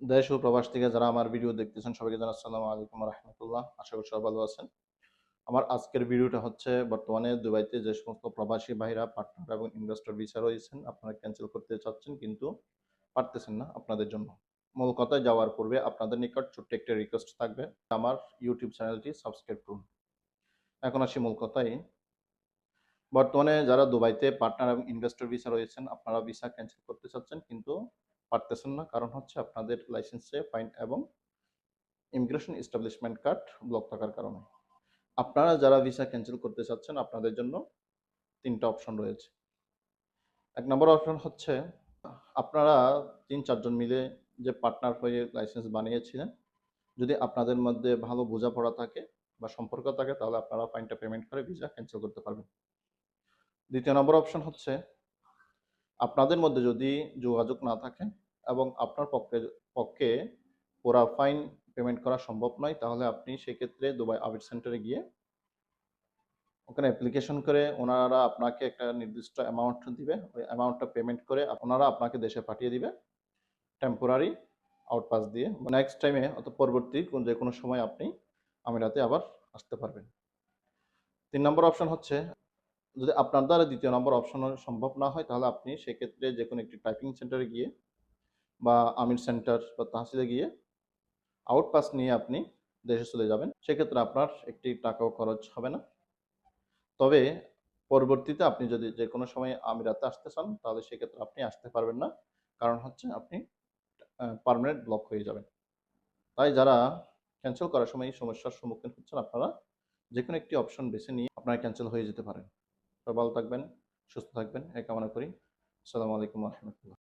দেশ ও প্রবাস থেকে যারা আমার ভিডিও দেখতেছেন, সবাইকে জানাই আসসালামু আলাইকুম রহমতুল্লাহ। আশা করি সবাই ভালো আছেন। আমার আজকের ভিডিওটা হচ্ছে, বর্তমানে দুবাইতে যে সমস্ত প্রবাসী ভাইরা, পার্টনার এবং ইনভেস্টর ভিসা রয়েছেন, আপনারা ক্যান্সেল করতে চাচ্ছেন কিন্তু পারতেছেন না আপনাদের জন্য। মূল কথায় যাওয়ার পূর্বে আপনাদের নিকট ছোট্ট একটা রিকোয়েস্ট থাকবে, আমার ইউটিউব চ্যানেলটি সাবস্ক্রাইব করুন। এখন আসি মূল কথায়। বর্তমানে যারা দুবাইতে পার্টনার এবং ইনভেস্টর ভিসা রয়েছেন, আপনারা ভিসা ক্যান্সেল করতে চাচ্ছেন কিন্তু পারতেছেন না। কারণ হচ্ছে আপনাদের লাইসেন্সে ফাইন এবং ইমিগ্রেশন এস্টাবলিশমেন্ট কার্ড ব্লক থাকার কারণে। আপনারা যারা ভিসা ক্যান্সেল করতে চাচ্ছেন, আপনাদের জন্য তিনটা অপশন রয়েছে। এক নম্বর অপশন হচ্ছে, আপনারা তিন চারজন মিলে যে পার্টনার হয়ে লাইসেন্স বানিয়েছিলেন, যদি আপনাদের মধ্যে ভালো বোঝাপড়া থাকে বা সম্পর্ক থাকে, তাহলে আপনারা ফাইনটা পেমেন্ট করে ভিসা ক্যান্সেল করতে পারবেন। দ্বিতীয় নম্বর অপশন হচ্ছে আপনাদের মধ্যে যদি যোগাযোগ না থাকে এবং আপনার পক্ষে পক্ষে পুরা ফাইন পেমেন্ট করা সম্ভব নয়, তাহলে আপনি সেক্ষেত্রে দুবাই আবির সেন্টারে গিয়ে ওখানে অ্যাপ্লিকেশন করে ওনারা আপনাকে একটা নির্দিষ্ট অ্যামাউন্ট দিবে। ওই অ্যামাউন্টটা পেমেন্ট করে ওনারা আপনাকে দেশে পাঠিয়ে দিবে টেম্পোরারি আউটপাস দিয়ে। নেক্সট টাইমে অত পরবর্তী যে কোনো সময় আপনি আমিরাতে আবার আসতে পারবেন। তিন নম্বর অপশন হচ্ছে যদি আপনার দ্বারা দ্বিতীয় নম্বর অপশন সম্ভব না হয়, তাহলে আপনি সেক্ষেত্রে যে কোনো একটি টাইপিং সেন্টারে গিয়ে বা আমির সেন্টার বা তাহসিলে গিয়ে আউটপাস নিয়ে আপনি দেশে চলে যাবেন। সেক্ষেত্রে আপনার একটি টাকাও খরচ হবে না। তবে পরবর্তীতে আপনি যদি যে কোনো সময় আমিরাতে আসতে চান, তাহলে সেক্ষেত্রে আপনি আসতে পারবেন না। কারণ হচ্ছে আপনি পারমানেন্ট ব্লক হয়ে যাবেন। তাই যারা ক্যান্সেল করার সময় এই সমস্যার সম্মুখীন হচ্ছেন, আপনারা যে কোনো একটি অপশন বেছে নিয়ে আপনারা ক্যান্সেল হয়ে যেতে পারেন। ভালো থাকবেন সুস্থ থাকবেন এই কামনা করি। আসসালামু আলাইকুম রহমতুল্লাহ।